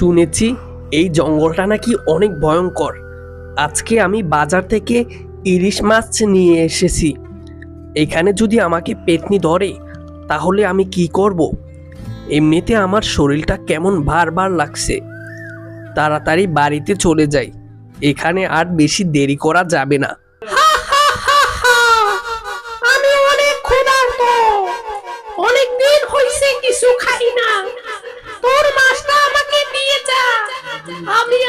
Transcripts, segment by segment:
শুনেছি এই জঙ্গলটা নাকি অনেক ভয়ঙ্কর। আজকে আমি বাজার থেকে ইলিশ মাছ নিয়ে এসেছি। এখানে যদি আমাকে পেতনি ধরে, তাহলে আমি কি করব? এমনিতে আমার শরীরটা কেমন বারবার লাগছে। তাড়াতাড়ি বাড়িতে চলে যাই। এখানে আর বেশি দেরি করা যাবে না।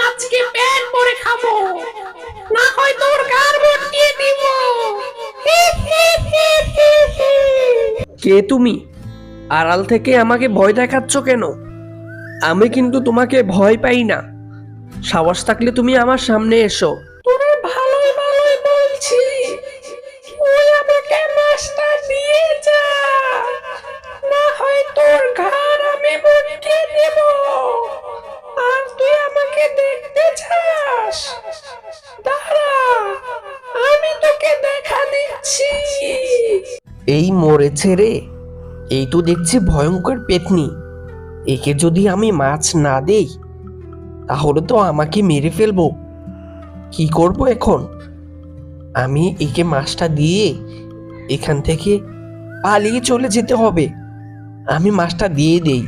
আজকে খাব। না হয় তোর দিব। কে তুমি? আড়াল থেকে আমাকে ভয় দেখাচ্ছ কেন? আমি কিন্তু তোমাকে ভয় পাই না। সাহস থাকলে তুমি আমার সামনে এসো। এই মরেছে রে। এই তো দেখছি ভয়ঙ্কর পেতনি। একে যদি আমি মাছ না দেই, তাহলে তো আমাকে মেরে ফেলব। কি করব এখন? আমি একে মাছটা দিয়ে এখান থেকে পালিয়ে চলে যেতে হবে। আমি মাছটা দিয়ে দেই।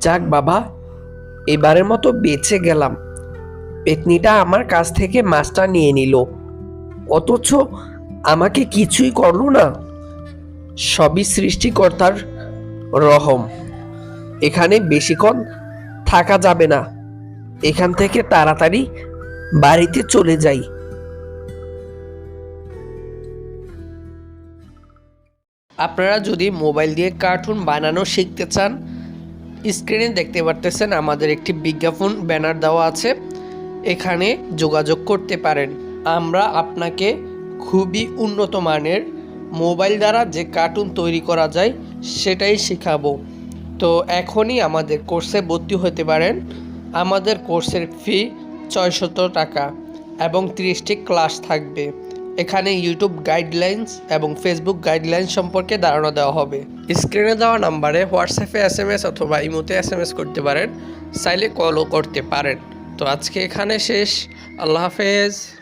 যাক বাবা, এবারের মতো বেঁচে গেলাম। পেতনিটা আমার কাছ থেকে মাছটা নিয়ে নিল। অথচ আমাকে কিছুই করল না। সবই সৃষ্টিকর্তার রহম। এখানে বেশিক্ষণ থাকা যাবে না। এখান থেকে তাড়াতাড়ি বাড়িতে চলে যাই। আপনারা যদি মোবাইল দিয়ে কার্টুন বানানো শিখতে চান স্ক্রিনে দেখতে পারতেছেন, আমাদের একটি বিজ্ঞাপন ব্যানার দেওয়া আছে। এখানে যোগাযোগ করতে পারেন। আমরা আপনাকে খুবই উন্নত মানের মোবাইল দ্বারা যে কার্টুন তৈরি করা যায়, সেটাই শেখাবো। তো এখনই আমাদের কোর্সে ভর্তি হতে পারেন। আমাদের কোর্সের ফি ছয়শত টাকা এবং তিরিশটি ক্লাস থাকবে। এখানে ইউটিউব গাইডলাইন্স এবং ফেসবুক গাইডলাইন্স সম্পর্কে ধারণা দেওয়া হবে। স্ক্রিনে দেওয়া নাম্বারে হোয়াটসঅ্যাপে এস এম এস অথবা ইমোতে এস এম এস করতে পারেন। চাইলে কলও করতে পারেন। তো আজকে এখানে শেষ। আল্লাহ হাফেজ।